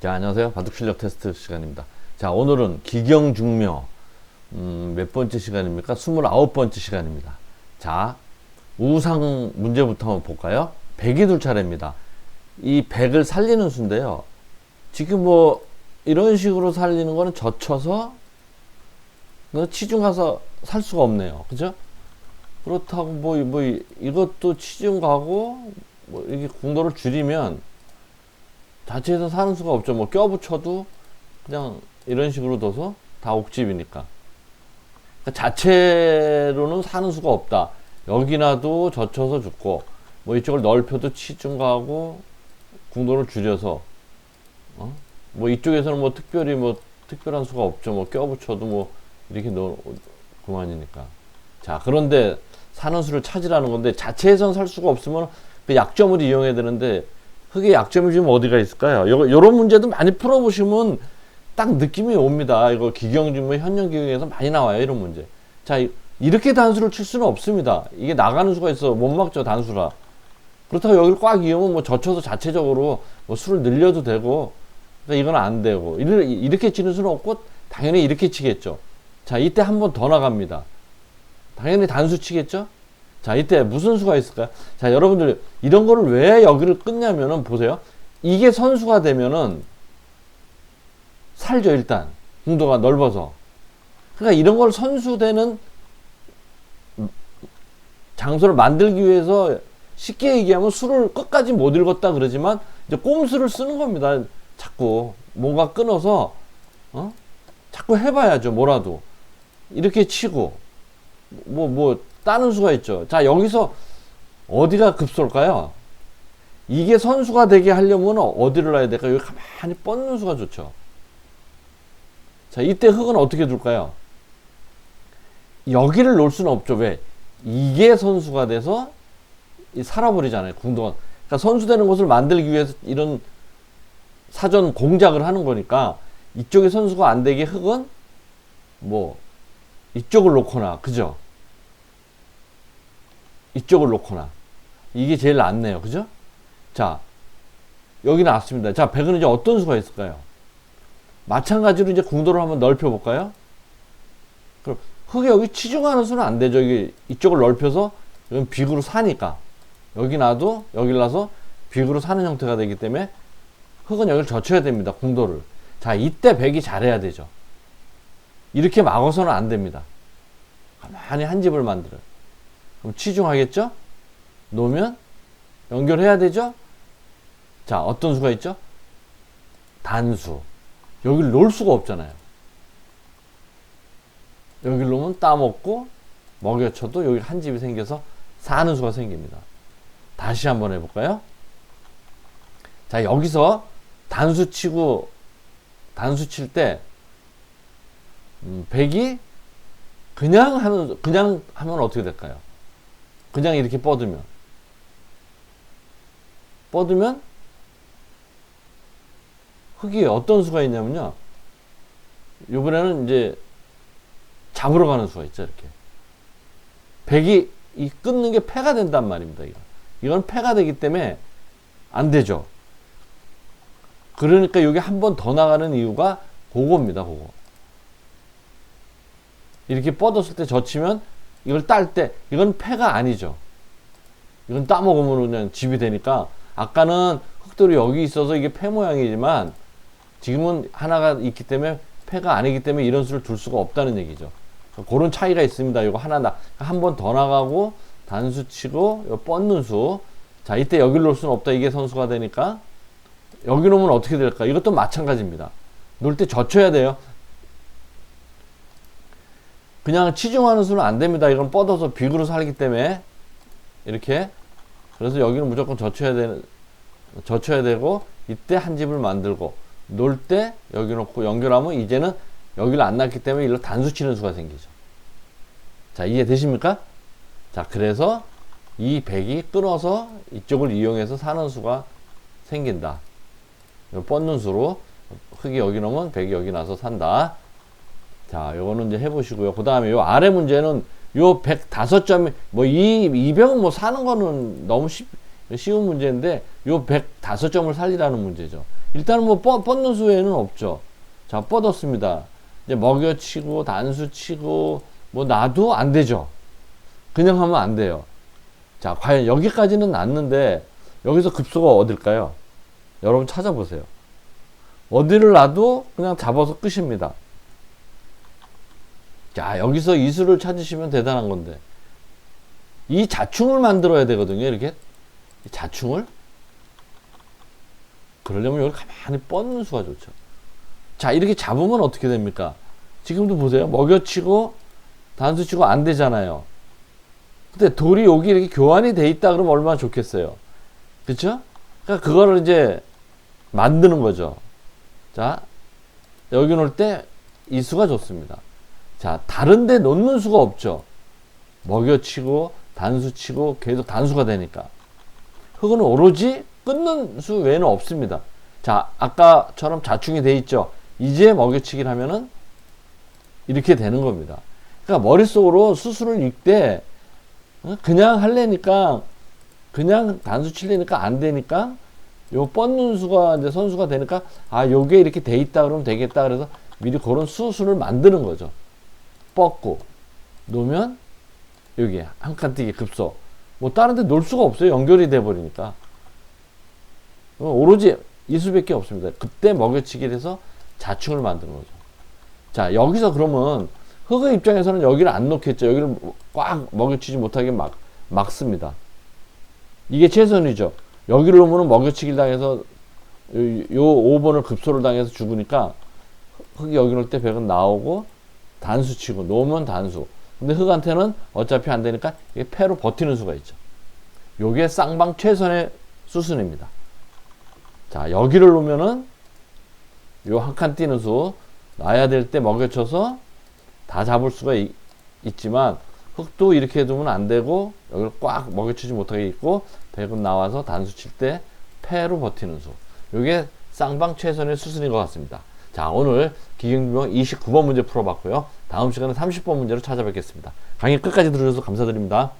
자, 안녕하세요. 바둑 실력 테스트 시간입니다. 자, 오늘은 기경중묘, 음, 몇 번째 시간입니까? 29번째 시간입니다. 자, 우상 문제부터 한번 볼까요? 백이 둘 차례입니다. 이 백을 살리는 수인데요. 지금 뭐, 이런 식으로 살리는 거는 젖혀서, 너 치중 가서 살 수가 없네요. 그죠? 그렇다고 뭐, 뭐, 이- 이것도 치중 가고, 뭐, 이렇게 궁도를 줄이면, 자체에서 사는 수가 없죠. 뭐 껴붙여도 그냥 이런 식으로 둬서 다 옥집이니까. 그러니까 자체로는 사는 수가 없다. 여기나도 젖혀서 죽고 뭐 이쪽을 넓혀도 치중가하고 궁도를 줄여서 어? 뭐 이쪽에서는 뭐 특별히 뭐 특별한 수가 없죠. 뭐 껴붙여도 뭐 이렇게 넣 그만이니까. 자 그런데 사는 수를 찾으라는 건데 자체에선 살 수가 없으면 그 약점을 이용해야 되는데 흙의 약점이 지금 어디가 있을까요? 요, 요런 문제도 많이 풀어보시면 딱 느낌이 옵니다. 이거 기경주문 현역 기경에서 많이 나와요. 이런 문제. 자, 이- 이렇게 단수를 칠 수는 없습니다. 이게 나가는 수가 있어. 못 막죠, 단수라. 그렇다고 여기를 꽉 이으면 뭐 젖혀서 자체적으로 뭐 수를 늘려도 되고, 그러니까 이건 안 되고. 이렇게 치는 수는 없고, 당연히 이렇게 치겠죠. 자, 이때 한 번 더 나갑니다. 당연히 단수 치겠죠? 자, 이때 무슨 수가 있을까요? 자, 여러분들, 이런 거를 왜 여기를 끊냐면은, 보세요. 이게 선수가 되면은, 살죠, 일단. 궁도가 넓어서. 그러니까 이런 걸 선수되는 장소를 만들기 위해서 쉽게 얘기하면 술을 끝까지 못 읽었다 그러지만, 이제 꼼수를 쓰는 겁니다. 자꾸. 뭔가 끊어서, 어? 자꾸 해봐야죠, 뭐라도. 이렇게 치고, 뭐, 뭐, 따는 수가 있죠. 자, 여기서 어디가 급소일까요? 이게 선수가 되게 하려면 어디를 놔야 될까요? 여기 가만히 뻗는 수가 좋죠. 자, 이때 흙은 어떻게 둘까요? 여기를 놓을 수는 없죠. 왜? 이게 선수가 돼서 이 살아버리잖아요. 궁동안. 그러니까 선수 되는 곳을 만들기 위해서 이런 사전 공작을 하는 거니까 이쪽에 선수가 안 되게 흙은 뭐 이쪽을 놓거나 그죠? 이쪽을 놓거나 이게 제일 낫네요. 그죠? 자, 여기 나왔습니다. 자, 백은 이제 어떤 수가 있을까요? 마찬가지로 이제 궁도를 한번 넓혀 볼까요? 그럼 흙에 여기 치중하는 수는 안 되죠. 이게 이쪽을 넓혀서 이건 빅으로 사니까 여기 놔도 여기 놔서 빅으로 사는 형태가 되기 때문에 흙은 여기를 젖혀야 됩니다. 궁도를. 자, 이때 백이 잘해야 되죠. 이렇게 막아서는 안 됩니다. 가만히 한 집을 만들어요. 그럼 치중하겠죠? 놓으면 연결해야 되죠? 자, 어떤 수가 있죠? 단수. 여기를 놓을 수가 없잖아요. 여기를 놓으면 따먹고 먹여쳐도 여기 한 집이 생겨서 사는 수가 생깁니다. 다시 한번 해볼까요? 자, 여기서 단수 치고 단수 칠 때, 음, 백이 그냥 하는, 그냥 하면 어떻게 될까요? 그냥 이렇게 뻗으면. 뻗으면 흙이 어떤 수가 있냐면요. 이번에는 이제 잡으러 가는 수가 있죠, 이렇게. 백이 이 끊는 게 패가 된단 말입니다, 이거. 이건 패가 되기 때문에 안 되죠. 그러니까 여기 한 번 더 나가는 이유가 그겁니다, 그거. 이렇게 뻗었을 때 젖히면 이걸 딸 때 이건 패가 아니죠. 이건 따먹으면 그냥 집이 되니까 아까는 흙돌이 여기 있어서 이게 패 모양이지만 지금은 하나가 있기 때문에 패가 아니기 때문에 이런 수를 둘 수가 없다는 얘기죠. 그런 차이가 있습니다. 이거 하나 나, 한 번 더 나가고 단수 치고 요 뻗는 수. 자, 이때 여기를 놓을 수는 없다. 이게 선수가 되니까 여기 놓으면 어떻게 될까? 이것도 마찬가지입니다. 놓을 때 젖혀야 돼요. 그냥 치중하는 수는 안 됩니다. 이건 뻗어서 빅으로 살기 때문에 이렇게 그래서 여기는 무조건 젖혀야 되는 젖혀야 되고 이때 한 집을 만들고 놀 때 여기 놓고 연결하면 이제는 여기를 안 놨기 때문에 일로 단수 치는 수가 생기죠. 자 이해되십니까? 자 그래서 이 백이 끊어서 이쪽을 이용해서 사는 수가 생긴다. 요 뻗는 수로 흙이 여기 놓으면 백이 여기 나서 산다. 자, 요거는 이제 해보시고요. 그 다음에 요 아래 문제는 요 105점이, 뭐, 이, 이 병은 뭐 사는 거는 너무 쉽, 쉬운 문제인데, 요 105점을 살리라는 문제죠. 일단은 뭐 뻗, 뻗는 수 외에는 없죠. 자, 뻗었습니다. 이제 먹여치고, 단수치고, 뭐 놔도 안 되죠. 그냥 하면 안 돼요. 자, 과연 여기까지는 놨는데, 여기서 급소가 어딜까요? 여러분 찾아보세요. 어디를 놔도 그냥 잡아서 끝입니다. 자, 여기서 이수를 찾으시면 대단한 건데. 이 자충을 만들어야 되거든요, 이렇게. 이 자충을. 그러려면 여기 가만히 뻗는 수가 좋죠. 자, 이렇게 잡으면 어떻게 됩니까? 지금도 보세요. 먹여치고, 단수치고 안 되잖아요. 근데 돌이 여기 이렇게 교환이 돼 있다 그러면 얼마나 좋겠어요. 그쵸? 그러니까 그거를 이제 만드는 거죠. 자, 여기 놓을 때 이 수가 좋습니다. 자, 다른 데 놓는 수가 없죠. 먹여치고, 단수치고, 계속 단수가 되니까. 흙은 오로지 끊는 수 외에는 없습니다. 자, 아까처럼 자충이 돼 있죠. 이제 먹여치기를 하면은 이렇게 되는 겁니다. 그러니까 머릿속으로 수술을 읽되 어? 그냥 할래니까 그냥 단수 칠래니까 안 되니까 요 뻗는 수가 이제 선수가 되니까 아 요게 이렇게 돼 있다 그러면 되겠다 그래서 미리 그런 수순을 만드는 거죠. 뻗고 놓으면 여기 한 칸 뛰기 급소 뭐 다른 데 놓을 수가 없어요. 연결이 돼 버리니까 어, 오로지 이수밖에 없습니다. 그때 먹여치기를 해서 자충을 만드는 거죠. 자 여기서 그러면 흑의 입장에서는 여기를 안 놓겠죠. 여기를 꽉 먹여치지 못하게 막 막습니다. 이게 최선이죠. 여기를 놓으면 먹여치기를 당해서 요, 요 5번을 급소를 당해서 죽으니까 흑이 여기 놓을 때 백은 나오고 단수 치고 놓으면 단수. 근데 흑한테는 어차피 안 되니까 이게 패로 버티는 수가 있죠. 요게 쌍방 최선의 수순입니다. 자, 여기를 놓으면은 요 한 칸 뛰는 수 놔야 될 때 먹여쳐서 다 잡을 수가 있, 있지만 흑도 이렇게 두면 안 되고 여기를 꽉 먹여치지 못하게 있고 백은 나와서 단수 칠 때 패로 버티는 수. 요게 쌍방 최선의 수순인 것 같습니다. 자, 오늘 기경규명 29번 문제 풀어봤고요. 다음 시간에 30번 문제로 찾아뵙겠습니다. 강의 끝까지 들어주셔서 감사드립니다.